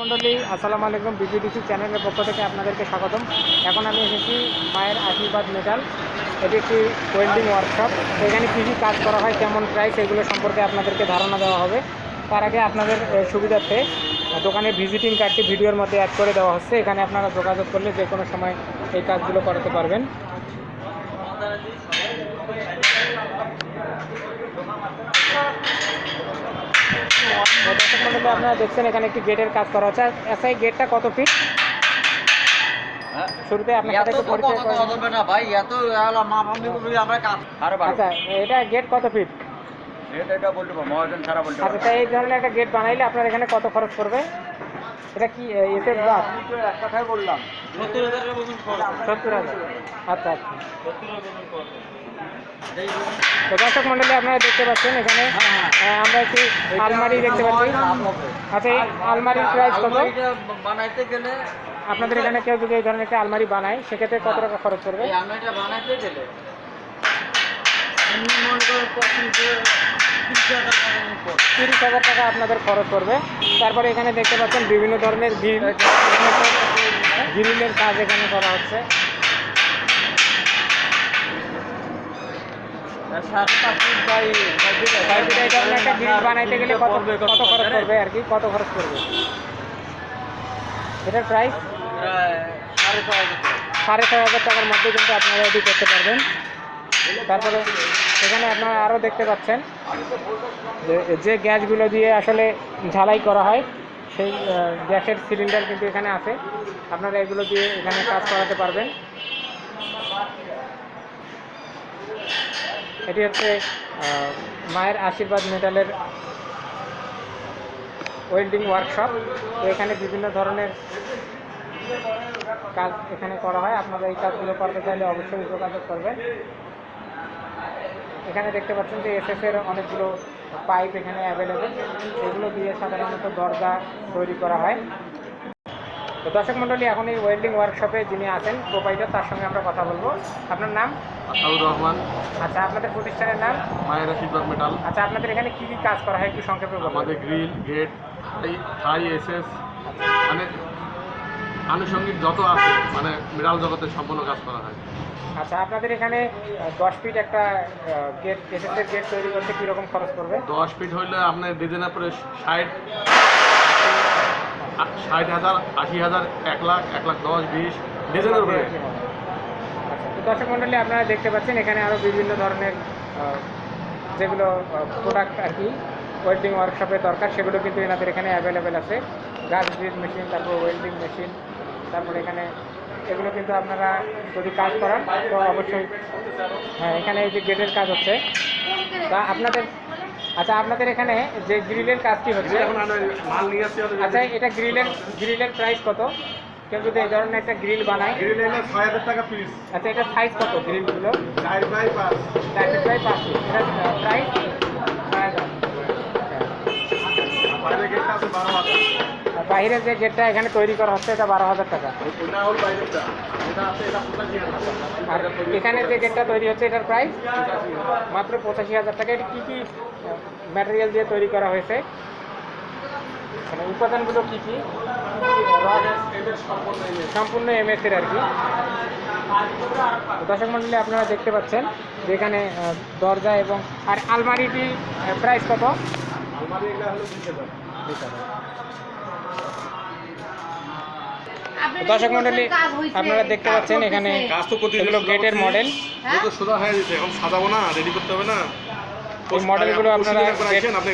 মণ্ডলী, আসসালামু আলাইকুম বিপিডিসি চ্যানেলের পক্ষ থেকে আপনাদেরকে স্বাগতম। এখন আমি এসেছি মায়ের আশীর্বাদ মেটাল। এটি একটি ওয়েল্ডিং ওয়ার্কশপ এখানে কী কী কাজ করা হয়, কেমন প্রাইস এগুলো সম্পর্কে আপনাদেরকে ধারণা দেওয়া হবে। তার আগে আপনাদের সুবিধার্থে দোকানের ভিজিটিং কার্ডটি ভিডিওর মধ্যে অ্যাড করে দেওয়া হচ্ছে। এখানে আপনারা যোগাযোগ করলে যে কোনো সময় এই কাজগুলো করাতে পারবেন। দর্শক আপনারা দেখছেন এখানে একটি গেটের কাজ করা হচ্ছে। গেটটা কত ফিট শুরুতে আপনার সাথে একটু পরিচয় করে নিন। না ভাই এত মা বান্ধবী করি আমরা কাজ আরে আচ্ছা এটা গেট কত ফিট এটা এটা বলতে মহাজন ছাড়া বলতে আচ্ছা এই ধরনের একটা গেট বানাইলে আপনার এখানে কত খরচ পড়বে? এটা কি এসে গাছ আমি তো এক কথাই বললাম সত্তর মতন সত্তর হাজার। আচ্ছা আচ্ছা। তো দর্শক আপনারা দেখতে পাচ্ছেন এখানে আহ, আমরা একটি আলমারি দেখতে পাচ্ছি। আচ্ছা এই আলমারির প্রাইস কত? বানাইতে গেলে আপনাদের এখানে কেউ যদি এই ধরনের একটা আলমারি বানায় সেক্ষেত্রে কত টাকা খরচ করবে? এই আলমারিটা বানাইতে গেলে তিরিশ হাজার টাকা আপনাদের খরচ পড়বে। তারপরে এখানে দেখতে পাচ্ছেন বিভিন্ন ধরনের গ্রিল গ্রিলের কাজ এখানে করা হচ্ছে। একটা গ্রিল বানাইতে গেলে কত কত খরচ? আর কি কত খরচ এটার প্রাইস সাড়ে হাজার সাড়ে ছয় হাজার টাকার মধ্যে কিন্তু আপনারা এটি করতে পারবেন। তারপরে এখানে আপনারা আরও দেখতে পাচ্ছেন যে- গ্যাসগুলো দিয়ে আসলে ঝালাই করা হয়, সেই গ্যাসের সিলিন্ডার কিন্তু এখানে আছে। আপনারা এগুলো দিয়ে এখানে কাজ করাতে পারবেন। এটি হচ্ছে মায়ের আশীর্বাদ মেটালের ওয়েল্ডিং ওয়ার্কশপ। তো এখানে বিভিন্ন ধরনের কাজ এখানে করা হয়। আপনারা এই কাজগুলো করতে চাইলে অবশ্যই যোগাযোগ করবেন। এখানে দেখতে পাচ্ছেন যে এসএস এর অনেকগুলো পাইপ এখানে অ্যাভেলেবেল এগুলো দিয়ে সাধারণত দরজা তৈরি করা হয়। তো দর্শক মণ্ডলী এখন এই ওয়েল্ডিং ওয়ার্কশপে যিনি আছেন প্রোপাইটার তার সঙ্গে আমরা কথা বলব। আপনার নাম? আতাউর রহমান। আচ্ছা আপনাদের প্রতিষ্ঠানের নাম? মায়ের আশীর্বাদ মেটাল আচ্ছা আপনাদের এখানে কী কী কাজ করা হয় একটু সংক্ষেপে আমাদের গ্রিল গেট থাই এসএস মানে আনুষঙ্গিক যত আছে মানে মেটাল জগতে সম্পূর্ণ কাজ করা হয়। আচ্ছা আপনাদের এখানে দশ ফিট একটা গেট এসএসএর গেট তৈরি করতে কীরকম খরচ পড়বে? দশ ফিট হইলে আপনার ডিজাইনের পরে ষাট ষাট হাজার আশি হাজার এক লাখ এক লাখ দশ বিশ ডিজাইনের উপরে। আচ্ছা দর্শক মণ্ডলী আপনারা দেখতে পাচ্ছেন এখানে আরও বিভিন্ন ধরনের যেগুলো প্রোডাক্ট আর কি ওয়েল্ডিং ওয়ার্কশপে দরকার সেগুলো কিন্তু এনাদের এখানে অ্যাভেলেবেল আছে। গাছ ব্রিজ মেশিন তারপর ওয়েল্ডিং মেশিন তারপর এখানে এগুলো কিন্তু আপনারা যদি কাজ করান তো অবশ্যই হ্যাঁ এখানে এই যে গেটের কাজ হচ্ছে তা আপনাদের আচ্ছা আপনাদের এখানে যে গ্রিলের কাজটি হচ্ছে আচ্ছা এটা গ্রিলের গ্রিলের প্রাইস কত? কেউ যদি এই ধরনের একটা গ্রিল বানায় গ্রিল ছয় হাজার টাকা পিস আচ্ছা এটা সাইজ কত গ্রিলগুলো? চার বাই পাঁচ। চারটে প্রায় পাঁচ। এটা প্রাইস আর বাইরের যে গেটটা এখানে তৈরি করা হচ্ছে এটা বারো হাজার টাকা। আর এখানে যে গেটটা তৈরি হচ্ছে এটার প্রাইস মাত্র পঁচাশি হাজার টাকা। এটা কী কী ম্যাটেরিয়াল দিয়ে তৈরি করা হয়েছে? মানে উপাদানগুলো কী কী? সম্পূর্ণ এমএস এর আর কি। দর্শক মন্ডলী আপনারা দেখতে পাচ্ছেন যে এখানে দরজা এবং আর আলমারিটি প্রাইস কত? আলমারি এটা হলো বিশ হাজার। দর্শক মন্ডলী আপনারা দেখতে পাচ্ছেন এখানে কাজ তো এগুলো গেটের মডেল তো সোজা হয়ে যেতে এখন সাজাবো না রেডি করতে হবে না। এই মডেলগুলো আপনারা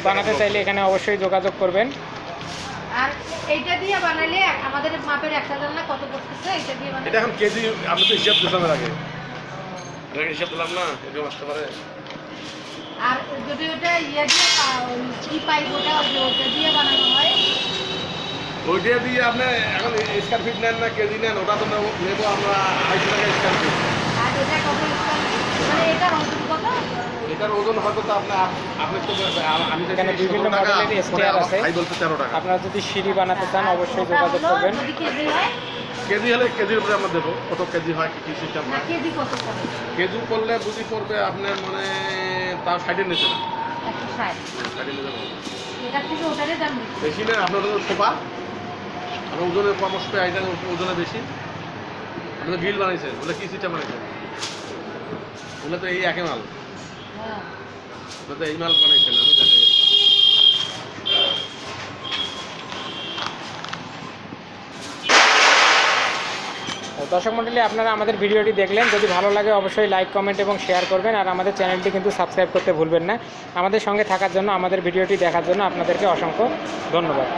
বানাতে চাইলে এখানে অবশ্যই যোগাযোগ করবেন। আর এইটা দিয়ে বানালে আমাদের মাপের একটা জানা কত পড়তেছে এইটা দিয়ে এটা এখন কেজি আপনি তো হিসাব দিলাম এর আগে আগে হিসাব দিলাম না এরকম আসতে পারে। আর যদি ওটা ইয়ে দিয়ে কি পাইপ ওটা ওটা দিয়ে হয় ওইটা দিয়ে আপনি এখন স্কোয়ার ফিট নেন না কেজি নেন ওটা তো নেব আমরা আড়াইশো টাকা স্কোয়ার ফিট। আর এটা কত মানে এটার ওজন কত? এটার ওজন হয়তো তো আপনার আপনি তো আমি তো এখানে বিভিন্ন মডেলের স্টেয়ার আছে। আপনারা যদি সিঁড়ি বানাতে চান অবশ্যই যোগাযোগ করবেন। কেজি হলে কেজির উপরে আমরা দেবো কত কেজি হয় কি সিস্টেম হয়। কেজি করলে বুঝি পড়বে আপনার মানে তার সাইডে নিচে। না নিচে বেশি। না আপনার সোফা। আমি ওজনের পরামর্শ পেয়ে আইটেম ওজনে বেশি। আপনি গ্রিল বানাইছেন ওগুলো কি সিস্টেম বানাইছেন? ওগুলো তো এই একে মাল। হ্যাঁ। ওগুলো তো এই মাল বানাইছেন আমি দেখে দর্শক মণ্ডলী আপনারা আমাদের ভিডিওটি দেখলেন। যদি ভালো লাগে অবশ্যই লাইক কমেন্ট এবং শেয়ার করবেন। আর আমাদের চ্যানেলটি কিন্তু সাবস্ক্রাইব করতে ভুলবেন না। আমাদের সঙ্গে থাকার জন্য আমাদের ভিডিওটি দেখার জন্য আপনাদেরকে অসংখ্য ধন্যবাদ।